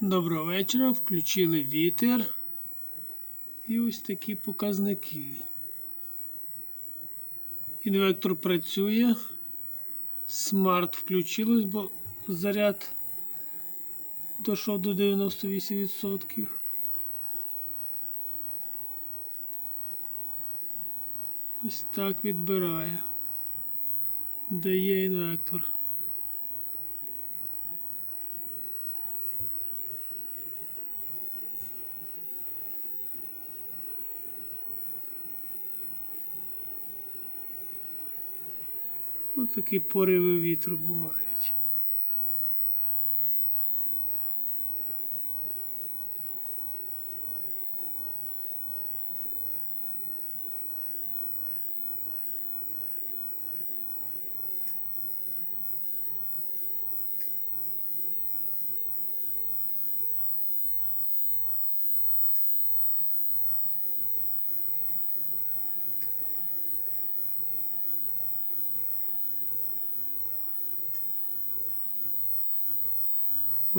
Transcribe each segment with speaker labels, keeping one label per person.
Speaker 1: Доброго вечора. Включили вітер. І ось такі показники. Інвектор працює. Смарт включилось, бо заряд дійшов до 98%. Ось так відбирає. Де є інвектор. Ось такі пориви вітру бувають.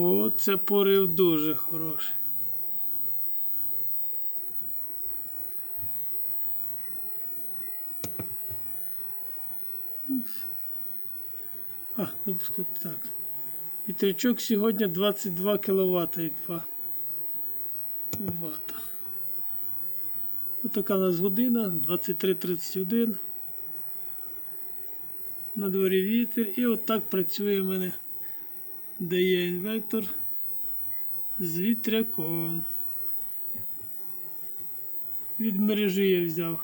Speaker 1: О, це порив дуже хороший. А, випускати так. Вітрячок сьогодні 22 кВт і 2 Вт. Отака у нас година, 23.31. На дворі вітер. І отак працює в мене де є інвектор з вітряком. Від мережі я взяв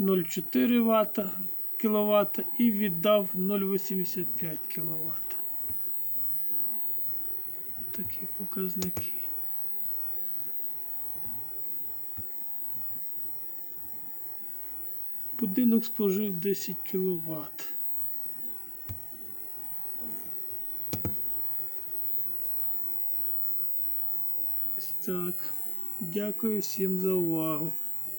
Speaker 1: 0,4 Вт кВт і віддав 0,85 кВт. Такі показники. Будинок спожив 10 кВт. Ось так. Дякую всім за увагу.